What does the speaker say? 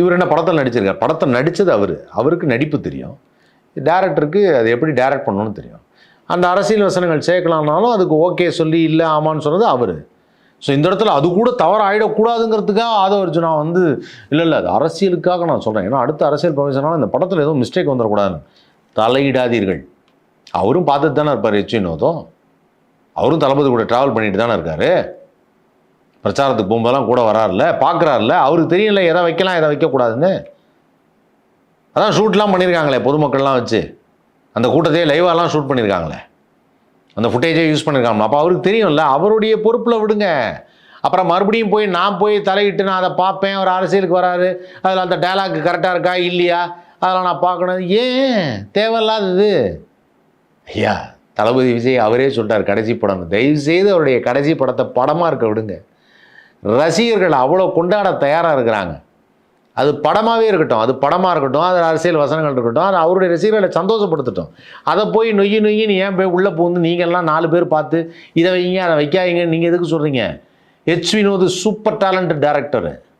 இவர் என்ன படத்தில் நடிச்சிருக்கார். படத்தை நடித்தது அவர். அவருக்கு நடிப்பு தெரியும். டேரக்டருக்கு அது எப்படி டைரக்ட் பண்ணணும்னு தெரியும். அந்த அரசியல் வசனங்கள் சேர்க்கலாம்னாலும் அதுக்கு ஓகே சொல்லி இல்லை ஆமான்னு சொன்னது அவர். ஸோ இந்த இடத்துல அது கூட தவறு ஆகிடக்கூடாதுங்கிறதுக்காக ஆதவ அர்ஜுனா வந்து இல்லை இல்லை அது அரசியலுக்காக நான் சொல்கிறேன் ஏன்னா அடுத்த அரசியல் ப்ரொஃபஷனால இந்த படத்தில் எதுவும் மிஸ்டேக் வந்துடக்கூடாதுன்னு. தலையிடாதீர்கள். அவரும் பார்த்துட்டு தானே இருப்பார் எச் அவரும் தளபதி கூட ட்ராவல் பண்ணிட்டு தானே இருக்காரு. பிரச்சாரத்துக்கு போகும்போதெல்லாம் கூட வராருல்ல? பார்க்குறாருல்ல? அவருக்கு தெரியல எதை வைக்கலாம் எதை வைக்கக்கூடாதுன்னு. அதான் ஷூட்லாம் பண்ணியிருக்காங்களே பொதுமக்கள்லாம் வச்சு. அந்த கூட்டத்தையே லைவாலாம் ஷூட் பண்ணியிருக்காங்களே அந்த ஃபுட்டேஜே யூஸ் பண்ணியிருக்காங்க அப்போ அவருக்கு தெரியும்ல அவருடைய பொறுப்பில் விடுங்க. அப்புறம் மறுபடியும் போய் நான் போய் தலையிட்டு நான் அதை பார்ப்பேன் ஒரு அரசியலுக்கு வராரு அதில் அந்த டைலாக் கரெக்டாக இருக்கா இல்லையா? அதெல்லாம் நான் பார்க்கணும். ஏன்? தேவையில்லாதது. ஐயா தளபதி விஜய் அவரே சொல்லிட்டார் கடைசி படம். தயவு செய்து அவருடைய கடைசி படத்தை படமாக இருக்க விடுங்க. ரசிகர்கள் அவ்வளோ கொண்டாட தயாராக இருக்கிறாங்க. அது படமாகவே இருக்கட்டும் அது படமாக இருக்கட்டும் அது அரசியல் வசனங்கள் இருக்கட்டும் அது அவருடைய ரசிகர்களை சந்தோஷப்படுத்தட்டும். அதை போய் நொய்யி நொய்யின்னு ஏன் போய் உள்ளே பூந்து நீங்கள்லாம் நாலு பேர் பார்த்து இதை வைங்க அதை வைக்காதீங்க நீங்கள் எதுக்கு சொல்கிறீங்க H Vinoth super talent director